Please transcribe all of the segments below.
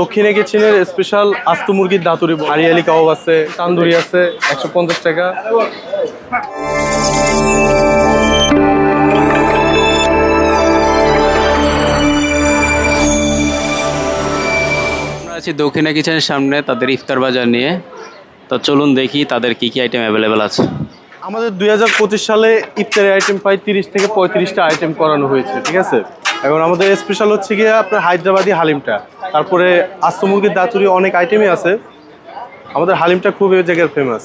দক্ষিণে কিচেনের স্পেশাল আস্ত মুরগির দাতুরি হারিয়ালি কাবাব আছে তান্দুরি আছে একশো পঞ্চাশ টাকা। আমরা আছি দক্ষিণা কিচেনের সামনে তাদের ইফতার বাজার নিয়ে। তো চলুন দেখি তাদের কি কি আইটেম অ্যাভেলেবেল আছে। আমাদের দুই হাজার পঁচিশ সালে ইফতারি আইটেম প্রায় তিরিশ থেকে পঁয়ত্রিশটা আইটেম করানো হয়েছে ঠিক আছে? এখন আমাদের স্পেশাল হচ্ছে গিয়ে আপনার হায়দ্রাবাদি হালিমটা। তারপরে আস্ত মুরগির দাতুরি অনেক আইটেমই আছে। আমাদের হালিমটা খুব এই জায়গার ফেমাস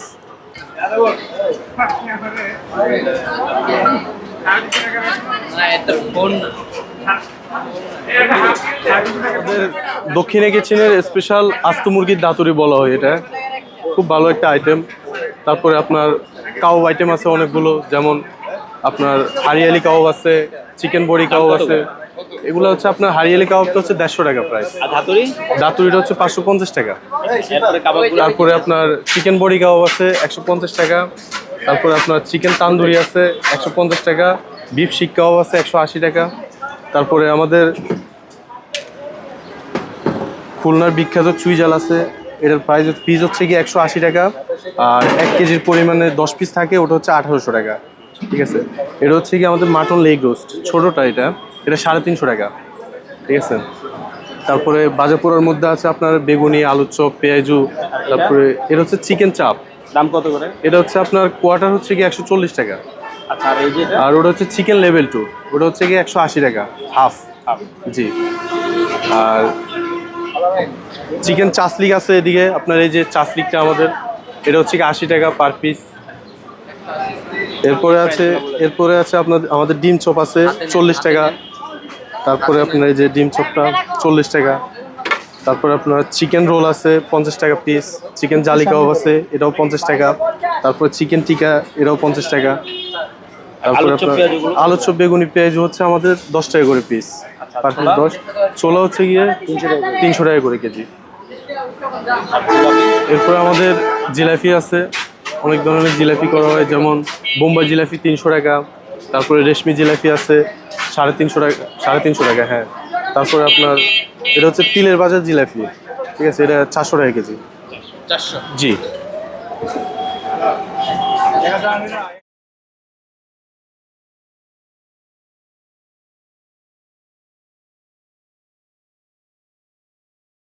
দক্ষিণে কিচেনের স্পেশাল আস্ত মুরগির দাতুরি বলা হয় এটা। খুব ভালো একটা আইটেম তারপরে আপনার কাবাব আইটেম আছে অনেকগুলো, যেমন আপনার হারিয়ালি কাবাব আছে, চিকেন বড়ি কাবাব আছে। এগুলো হচ্ছে আপনার হারিয়ালি কাবাবটা হচ্ছে দেড়শো টাকা প্রাইস দাতুরিটা হচ্ছে পাঁচশো পঞ্চাশ টাকা। তারপরে আপনার চিকেন বড়ি কাবাব আছে একশো পঞ্চাশ টাকা। তারপরে আপনার চিকেন তান্দুরি আছে একশো পঞ্চাশ টাকা। বিফ শিক কাবাব আছে একশো আশি টাকা। তারপরে আমাদের খুলনার বিখ্যাত চুই জাল আছে। এটার প্রাইস পিস হচ্ছে কি একশো আশি টাকা। আর এক কেজির পরিমাণে দশ পিস থাকে ওটা হচ্ছে আঠারোশো টাকা। ঠিক আছে? এটা হচ্ছে কি আমাদের মাটন লেগ রোস্ট। ছোটোটা এটা। এটা সাড়ে তিনশো টাকা। ঠিক আছে? তারপরে বাজাপুরার মধ্যে আছে আপনার বেগুনি আলুর চপ পেঁয়াজু তারপরে এটা হচ্ছে চিকেন চাপ। দাম কত করে? এটা হচ্ছে আপনার কোয়ার্টার হচ্ছে কি একশো চল্লিশ টাকা। আচ্ছা আর আর ওটা হচ্ছে চিকেন লেভেল টু। ওটা হচ্ছে কি একশো আশি টাকা হাফ। জি। আর চিকেন চাসলিক আছে এদিকে। আপনার এই যে চাসলিকটা আমাদের এটা হচ্ছে কি আশি টাকা পার পিস। এরপরে আছে এরপরে আছে আপনার আমাদের ডিম চপ আছে চল্লিশ টাকা। তারপরে আপনার এই যে ডিম চপটা চল্লিশ টাকা। তারপরে আপনার চিকেন রোল আছে পঞ্চাশ টাকা পিস চিকেন জালি কাবাব আছে এটাও পঞ্চাশ টাকা। তারপর চিকেন টিকা এটাও পঞ্চাশ টাকা। তারপরে আপনার আলু চপ বেগুনি পেঁয়াজ হচ্ছে আমাদের দশ টাকা করে পিস পার পিস দশ। ছোলা হচ্ছে গিয়ে তিনশো টাকা করে কেজি। এরপরে আমাদের জিলাপি আছে। অনেক ধরনের জিলাপি করা হয় যেমন বোম্বাই জিলাপি তিনশো টাকা। তারপরে রেশমি জিলাপি আছে সাড়ে তিনশো টাকা সাড়ে তিনশো টাকা হ্যাঁ। তারপরে আপনার এটা হচ্ছে তিলের বাজার জিলাপি ঠিক আছে? এটা চারশো টাকা কেজি। চারশো। জি।